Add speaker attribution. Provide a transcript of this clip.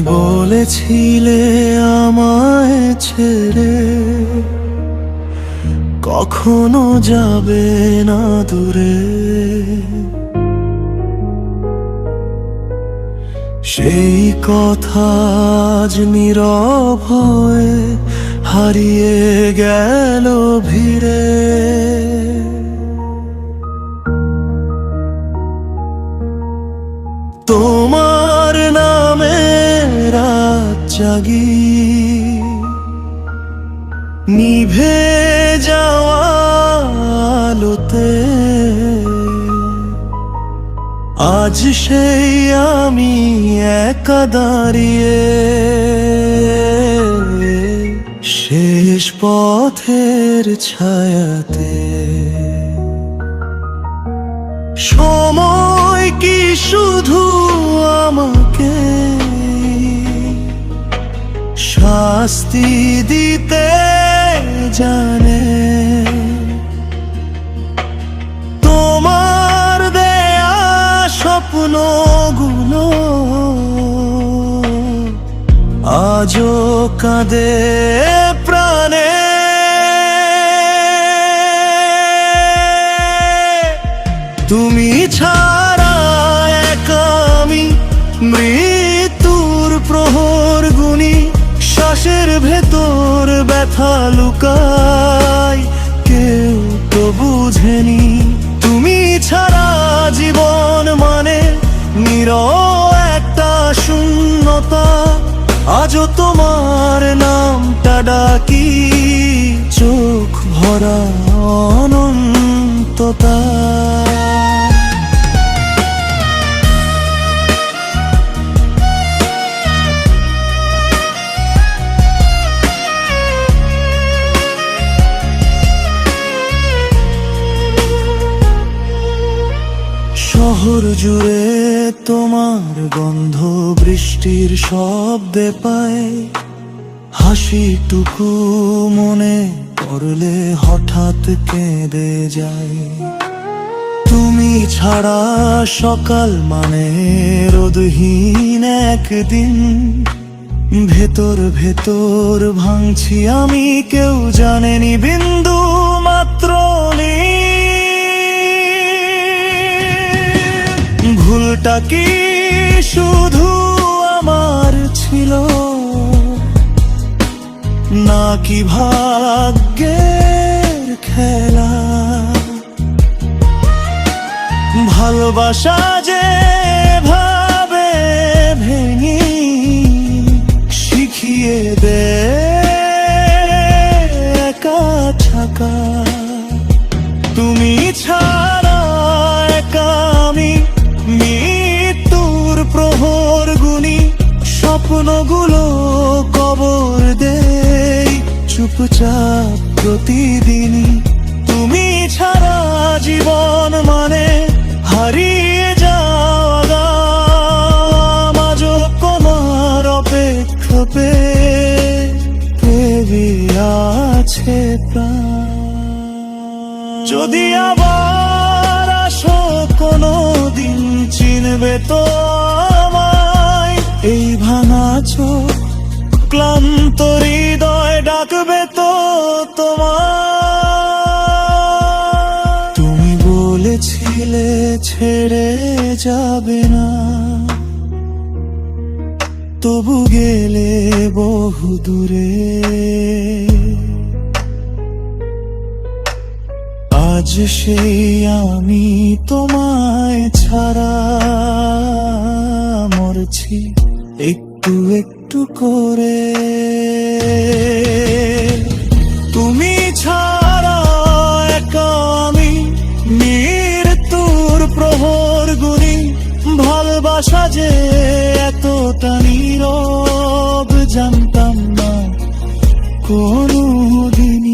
Speaker 1: বলেছিলে আমায় ছেড়ে। কখনো যাবে না দূরে। সেই কথা আজ নীরব হয়ে হারিয়ে গেল ভিড়ে। জাগি। নিভে যাওয়া আলোতে। আজ সেই আমি একা দাঁড়িয়ে। শেষ পথের ছায়াতে। সময় কি শুধু আমাকে শাস্তি দিতে জানে। তোমার দেয়া স্বপ্নগুলো আজও কাঁদে প্রাণে। তুমি ছাড়া ব্যথা লুকাই কেউ তো বুঝেনি। তুমি ছাড়া জীবন মানে নির একটা শূন্যতা। আজও তোমার নামটা ডাকি, চোখ ভরা। শহর জুড়ে তোমার গন্ধ বৃষ্টির শব্দে পায়। হাসিটুকু মনে পড়লে হঠাৎ কেঁদে যায়। তুমি ছাড়া সকাল মানে রোদহীন একদিন। ভেতর ভেতর ভাঙছি আমি, কেউ জানেনি বিন্দু মাত্র। ভুলটা কি শুধু আমার ছিল? নাকি ভাগ্যের খেলা? ভালোবাসা যে চুপচাপ প্রতিদিনই তুমি ছাড়া জীবন মানে হারিয়ে যাওয়া। আজও তোমার অপেক্ষা পেয়ে আছে যদি আবার আসো কোনো দিন চিনবে তো আমায়। এই ভাঙা চোখ, ক্লান্ত হৃদয় যাবে না। তবু গেলে বহু দূরে। আজ সেই আমি তোমায় ছাড়া মরছি একটু একটু করে। ভালোবাসা যে এতটা নীরব জানতাম না কোনো দিনই